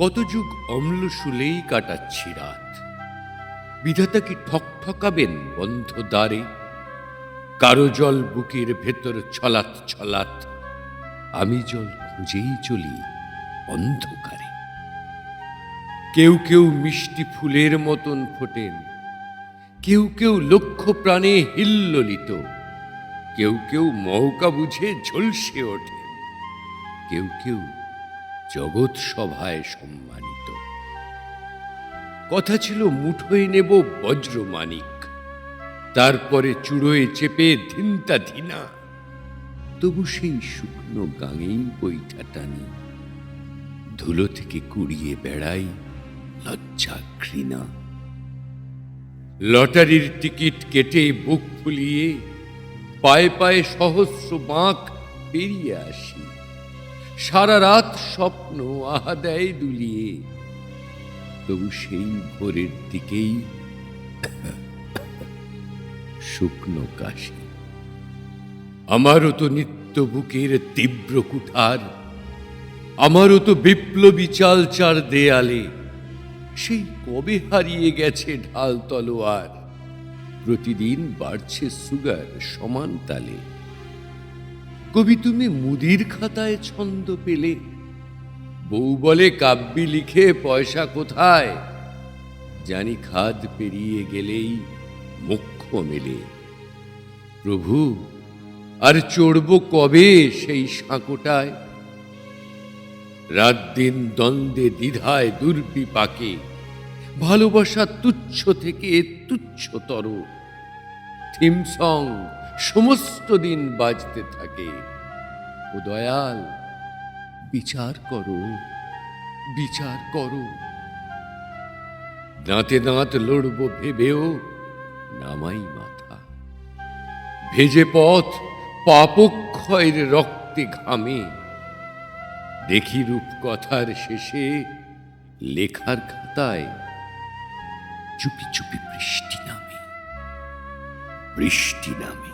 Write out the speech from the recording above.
কত যুগ অম্ল শুলেই কাটাচ্ছি রাত। বিধাতা কি ঠক ঠকাবেন বন্ধ দ্বারে? কারও জল বুকের ভেতর ছলাত ছলাত আমি জল খুঁজেই চলি অন্ধকারে। কেউ কেউ মিষ্টি ফুলের মতন ফোটেন, কেউ কেউ লক্ষ্য প্রাণে হিল্ললিত, কেউ কেউ মৌকা বুঝে ঝলসে ওঠেন, কেউ কেউ জগৎ সভায় সম্মানিত। কথা ছিল মুঠোয় নেব বজ্রমানিক তারপরে চূড়োয় চেপে ধিনতা ধিনা। তবু সেই শুকনো গাঙেই বইটা টানি। ধুলো থেকে কুড়িয়ে বেড়াই লজ্জা ঘৃণা লটারির টিকিট কেটে বুক ফুলিয়ে পায়ে পায়ে সহস্র বাঁক পেরিয়ে আসি। সারা রাত স্বপ্ন আহা দুলিয়ে। তবু সেই ভোরের দিকেই শুকনো কাশি। আমারও তো নিত্য বুকের তীব্র কুঠার, আমারও তো বিপ্লবী চাল চার দেয়ালে, সেই কবে হারিয়ে গেছে ঢাল তলোয়ার? প্রতিদিন বাড়ছে সুগার সমান তালে। কবি তুমি মুদির খাতায় ছন্দ পেলে। বউ বলে কাব্যি লিখে পয়সা কোথায়? জানি খাদ পেরিয়ে গেলেই মুখ্য মেলে। প্রভু, আর চড়ব কবে সেই সাঁকোটায়? রাত দিন দ্বন্দ্বে দ্বিধায় দুর্বিপাকে ভালোবাসা তুচ্ছ থেকে তুচ্ছতর। থিম সং সমস্ত দিন বাজতে থাকে। ও দয়াল, বিচার করো বিচার করো। দাঁতে দাঁত লড়ব ভেবেও নামাই মাথা। ভেজে পথ পাপক্ষয়ের রক্তে ঘামে। দেখি রূপকথার শেষে লেখার খাতায় চুপি চুপি বৃষ্টি নামে। বৃষ্টি নামে।